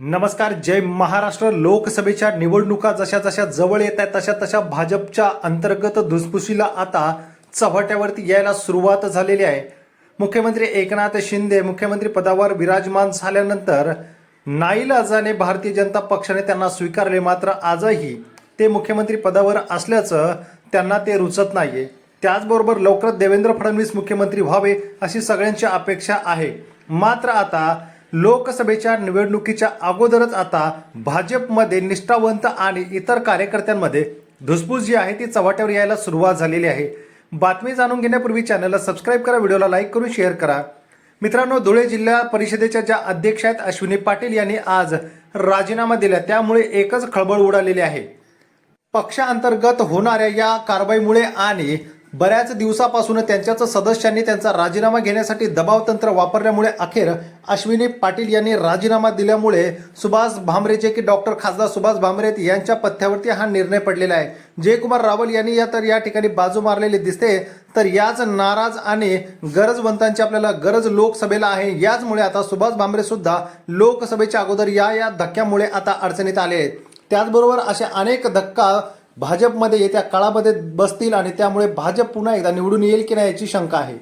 नमस्कार जय महाराष्ट्र. लोकसभेच्या निवडणुका जशा जशा जवळ येत आहेत तशा तशा भाजपच्या अंतर्गत धुसफुशीला आता चव्हाट्यावरती यायला सुरुवात झालेली आहे. मुख्यमंत्री एकनाथ शिंदे मुख्यमंत्री पदावर विराजमान झाल्यानंतर नाईलाजाने भारतीय जनता पक्षाने त्यांना स्वीकारले मात्र आजही ते मुख्यमंत्री पदावर असल्याचं त्यांना ते रुचत नाहीये. त्याचबरोबर लवकरच देवेंद्र फडणवीस मुख्यमंत्री व्हावे अशी सगळ्यांची अपेक्षा आहे. मात्र आता लोकसभेच्या निवडणुकीच्या अगोदरच आता भाजपमध्ये निष्ठावंत आणि इतर कार्यकर्त्यांमध्ये धुसफूस जी आहे ती चव्हाट्यावर यायला सुरुवात झालेली आहे. बातमी जाणून घेण्यापूर्वी चॅनलला सबस्क्राईब करा व्हिडिओला लाईक करून शेअर करा. मित्रांनो धुळे जिल्हा परिषदेच्या ज्या अध्यक्ष आहेत अश्विनी पाटील यांनी आज राजीनामा दिला. त्यामुळे एकच खळबळ उडालेली आहे. पक्षांतर्गत होणाऱ्या या कारवाईमुळे आणि बऱ्याच दिवसापासून त्यांच्याच सदस्यांनी त्यांचा राजीनामा घेण्यासाठी दबाव तंत्र वापरल्यामुळे अखेर अश्विनी पाटील यांनी राजीनामा दिल्यामुळे सुभाष भामरे जे की डॉक्टर खासदार सुभाष भामरे यांच्या पथ्यावरती हा निर्णय पडलेला आहे. जयकुमार रावल यांनी या तर या ठिकाणी बाजू मारलेली दिसते. तर याच नाराज आणि गरजवंतांची आपल्याला गरज लोकसभेला आहे. याचमुळे आता सुभाष भामरे सुद्धा लोकसभेच्या अगोदर या या धक्क्यामुळे आता अडचणीत आले आहेत. त्याचबरोबर असे अनेक धक्का भाजपमध्ये येत्या काळामध्ये बसतील आणि त्यामुळे भाजप पुन्हा एकदा निवडून येईल की नाही याची शंका आहे.